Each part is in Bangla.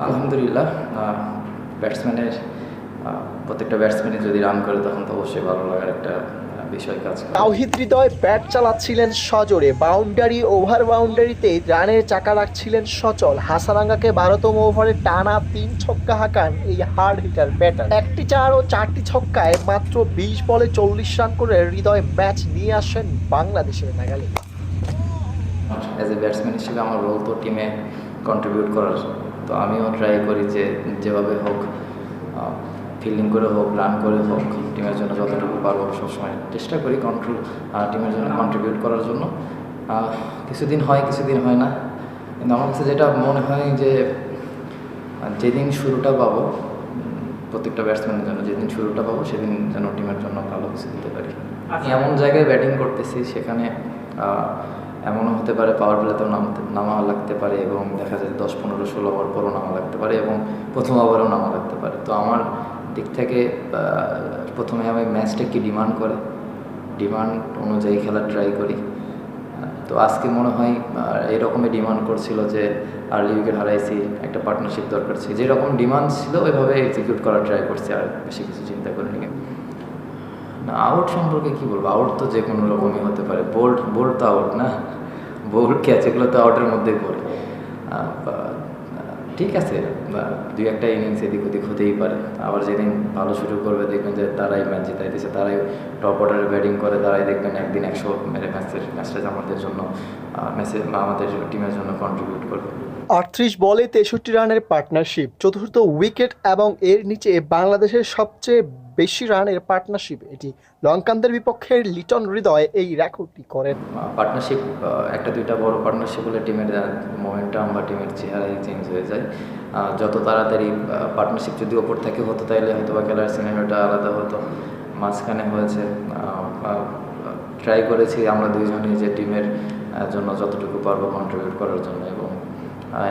আলহামদুলিল্লাহ ব্যাটসম্যানের প্রত্যেকটা ব্যাটসম্যানই যদি রান করে তখন তো অবশ্যই ভালো লাগার একটা বিষয় কাজ করে। তাওহিদ হৃদয় ব্যাট চালাচ্ছিলেন সজোরে বাউন্ডারি ওভার বাউন্ডারিতে রানের চাকা রাখছিলেন সচল। হাসারাঙ্গাকে বারোতম ওভারে টানা তিন ছক্কা হাঁকান এই হার্ড হিটার ব্যাটার একটি চার ও চারটি ছক্কায় মাত্র বিশ বলে চল্লিশ রান করে হৃদয় ম্যাচ নিয়ে আসেন বাংলাদেশের নাগালে অ্যাজ এ ব্যাটসম্যান হিসেবে আমার রোল তো টিমে কন্ট্রিবিউট করার তো আমিও ট্রাই করি যে যেভাবে হোক ফিল্ডিং করে হোক রান করে হোক টিমের জন্য যতটুকু পারব সবসময় চেষ্টা করি কন্ট্রোল টিমের জন্য কন্ট্রিবিউট করার জন্য। কিছুদিন হয় কিছুদিন হয় না। কিন্তু আমার কাছে যেটা মনে হয় যে যেদিন শুরুটা পাবো প্রত্যেকটা ব্যাটসম্যানের জন্য যেদিন শুরুটা পাবো সেদিন যেন টিমের জন্য ভালো কিছু দিতে পারি। আমি এমন জায়গায় ব্যাটিং করতেছি সেখানে এমনও হতে পারে পাওয়ার প্লেতেও নামতে, নামা লাগতে পারে এবং দেখা যায় দশ, পনেরো, ষোলো ওভার পরও নামা লাগতে পারে এবং প্রথম ওভারেও নামা লাগতে পারে। তো আমার দিক থেকে প্রথমে আমি ম্যাচটা কি ডিমান্ড করে? ডিমান্ড অনুযায়ী খেলা ট্রাই করি। তো আজকে মনে হয় এরকমই ডিমান্ড করছিল যে আর্লি উইকেট হারাইছি, একটা পার্টনারশিপ দরকার ছিল। যেরকম ডিমান্ড ছিল, ওইভাবে এক্সিকিউট করার ট্রাই করছি, আর বেশি কিছু চিন্তা করিনি। না আউট সম্পর্কে কি বলব? আউট তো যে কোনো রকমই হতে পারে। বোল্ড তো আউট না? বোল্ড ক্যাচ এগুলো তো আউটের মধ্যেই পড়ে। ঠিক আছে দুই একটা ইনিংস এদিক ওদিক হতেই পারে। আবার যেদিন ভালো শুরু করবে, দেখবেন যে তারাই ম্যাচ জিতাইতেছে তারাই টপ অর্ডারে ব্যাটিং করে, তারাই দেখবেন একদিন একশো মেরে ম্যাচের, ম্যাচটা আমাদের জন্য ম্যাচে আমাদের টিমের জন্য কন্ট্রিবিউট করবে। আটত্রিশ বলে তেষট্টি রানের পার্টনারশিপ চতুর্থ উইকেট এবং এর নিচে বাংলাদেশের সবচেয়ে বেশি রানের পার্টনারশিপ এটি। লঙ্কানদের বিপক্ষে লিটন হৃদয় এই রেকর্ডটি করেন। পার্টনারশিপ একটা দুইটা বড় পার্টনারশিপ হলে টিমের মোমেন্টাম বা টিমের চেহারাই চেঞ্জ হয়ে যায়। যত তাড়াতাড়ি পার্টনারশিপ যদি ওপর থেকে হতো তাহলে হয়তো বা খেলার সিনেমাটা আলাদা হতো। মাঝখানে হয়েছে ট্রাই করেছি আমরা দুইজনই যে টিমের জন্য যতটুকু পারব কন্ট্রিবিউট করার জন্য এবং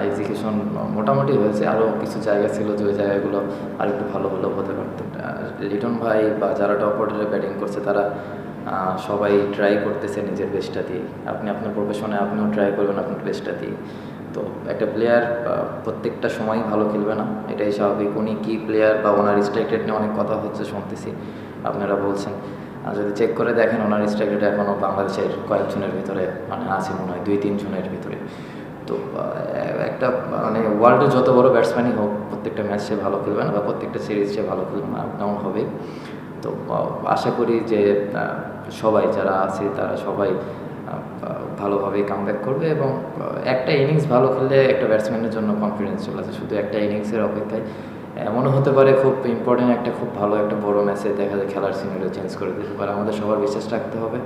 এক্সিকিউশন মোটামুটি হয়েছে। আরও কিছু জায়গা ছিল যে ওই জায়গাগুলো আরেকটু ভালো হলেও হতে পারত লিটন ভাই বা যারা টপ অর্ডারে ব্যাটিং করছে, তারা সবাই ট্রাই করতেছে নিজের বেস্টটা দিয়ে। আপনি আপনার প্রফেশনে আপনিও ট্রাই করবেন আপনার বেস্টটা দিয়ে। তো একটা প্লেয়ার প্রত্যেকটা সময় ভালো খেলবে না। এটাই স্বাভাবিক। উনি কী প্লেয়ার বা ওনার স্ট্রাইক রেট নিয়ে অনেক কথা হচ্ছে শুনতেছি, আপনারা বলছেন। আর যদি চেক করে দেখেন, ওনার স্ট্রাইক রেট এখনও বাংলাদেশের কয়েকজনের ভিতরে মানে আছে মনে হয়, দুই তিনজনের ভিতরে। তো একটা মানে ওয়ার্ল্ডের যত বড় ব্যাটসম্যানই হোক, প্রত্যেকটা ম্যাচ সে ভালো খেলবে না বা প্রত্যেকটা সিরিজ সে ভালো খেলবে না তেমন হবে। তো আশা করি যে সবাই যারা আছে তারা সবাই ভালোভাবে কামব্যাক করবে এবং একটা ইনিংস ভালো খেললে একটা ব্যাটসম্যানের জন্য কনফিডেন্স চলে আসে। শুধু একটা ইনিংসের অপেক্ষায় এমনও হতে পারে খুব ইম্পর্টেন্ট একটা, খুব ভালো একটা বড় ম্যাচে দেখা যায় খেলার সিনারিও চেঞ্জ করে দিতে পারে। আমাদের সবার বিশ্বাস রাখতে হবে।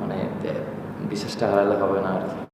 মানে বিশ্বাসটা হারালে হবে না আর কি।